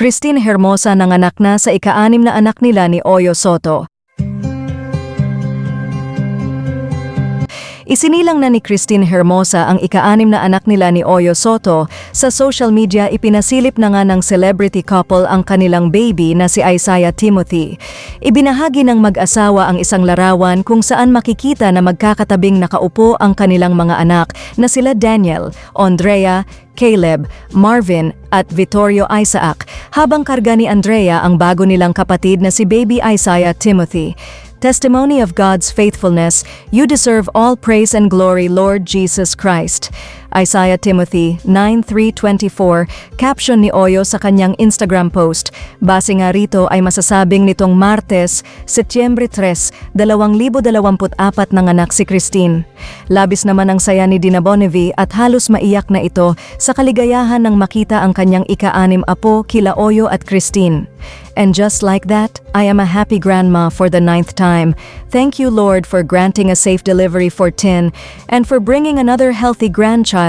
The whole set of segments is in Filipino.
Christine Hermosa nanganak na sa ika-anim na anak nila ni Oyo Soto. Isinilang na ni Christine Hermosa ang ika-anim na anak nila ni Oyo Soto. Sa social media, ipinasilip na nga ng celebrity couple ang kanilang baby na si Isaiah Timothy. Ibinahagi ng mag-asawa ang isang larawan kung saan makikita na magkakatabing nakaupo ang kanilang mga anak na sila Daniel, Andrea, Caleb, Marvin at Vittorio Isaac habang karga ni Andrea ang bago nilang kapatid na si baby Isaiah Timothy. Testimony of God's faithfulness, you deserve all praise and glory, Lord Jesus Christ. Isaiah Timothy 9.3.24, caption ni Oyo sa kanyang Instagram post. Base nga rito ay masasabing nitong Martes, Setyembre 3, 2024 nanganak si Christine. Labis naman ang saya ni Dina Bonnevie at halos maiyak na ito sa kaligayahan ng makita ang kanyang ika-anim apo kila Oyo at Christine. And just like that, I am a happy grandma for the ninth time. Thank you, Lord, for granting a safe delivery for Tin and for bringing another healthy grandchild,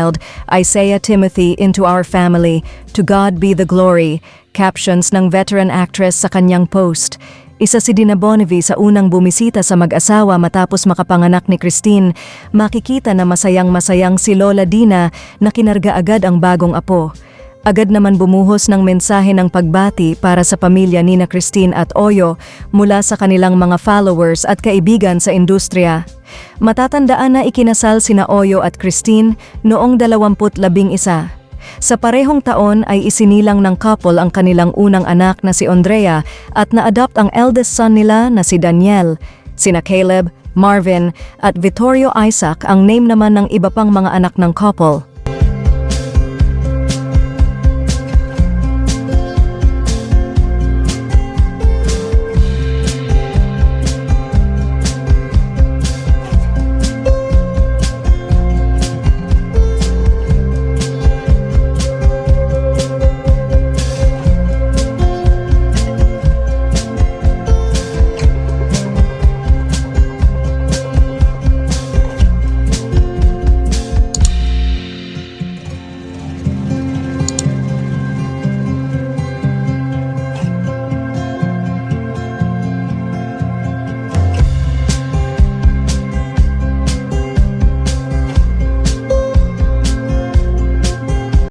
Isaiah Timothy, into our family. To God be the glory. Captions ng veteran actress sa kanyang post. Isa si Dina Bonnevie sa unang bumisita sa mag-asawa matapos makapanganak ni Christine. Makikita na masayang-masayang si Lola Dina na kinarga agad ang bagong apo. Agad naman bumuhos ng mensahe ng pagbati para sa pamilya ni na Christine at Oyo mula sa kanilang mga followers at kaibigan sa industriya. Matatandaan na ikinasal sina Oyo at Christine noong 2011. Sa parehong taon ay isinilang ng couple ang kanilang unang anak na si Andrea at na-adopt ang eldest son nila na si Daniel. Sina Caleb, Marvin at Vittorio Isaac ang name naman ng iba pang mga anak ng couple.